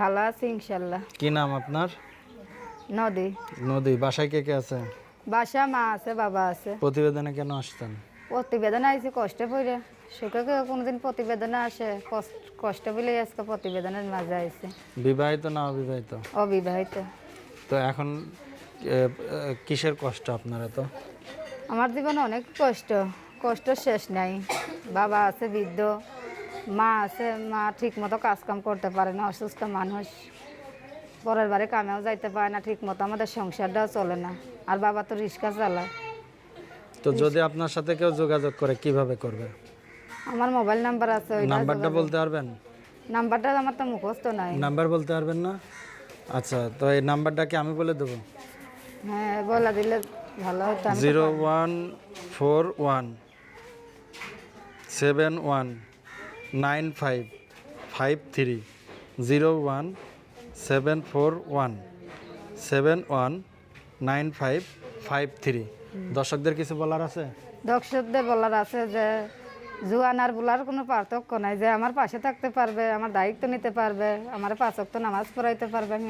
ভালো আছি ইনশাল্লাহ। কি নাম আপনার? নদী। নদী বাসায় কে কে আছে? বাসা মা আছে বাবা আছে। প্রতিবেদনে কেন আসতেন প্রতিবেদন আইছে কষ্ট পড়ে সুখে কেউ কোনোদিন প্রতিবেদনে আসে কষ্ট কষ্ট বলে আজকে প্রতিবেদনের মাঝে আইছে। বিবাহিত না অবিবাহিত? অবিবাহিত। তো এখন কিসের কষ্ট আপনার তো আমার জীবনে অনেক কষ্ট। কষ্ট শেষ নাই। বাবা আছে বৃদ্ধ। মা আছে মা ঠিক মতো কাজকাম করতে পারে না অসুস্থ মানুষ। পরের বারে কামেও যাইতে পারে না ঠিক মতো আমাদের সংসারটাও চলে না। আর বাবা তো রিক্সা চালায়। তো যদি আপনার সাথে কেউ যোগাযোগ করে কীভাবে করবে? আমার মোবাইল নাম্বার আছে ওই নাম্বারটা বলতে পারবেন? নাম্বারটা আমার তো মুখস্থ নাই। নাম্বার বলতে পারবেন না? আচ্ছা তো এই নাম্বারটা কি আমি বলে দেবো? হ্যাঁ বলে দিলে ভালো হতো zero one four one seven one. Nine five five three, zero one, seven four one, seven one, nine five five three. দর্শকদের কিছু বলার আছে? দর্শকদের বলার আছে যে, জুয়ান আর বুলার কোনো পার্থক্য নাই যে, আমার পাশে থাকতে পারবে, আমার দায়িত্ব নিতে পারবে, আমার পাঁচক নামাজ পড়াইতে পারবে, আমি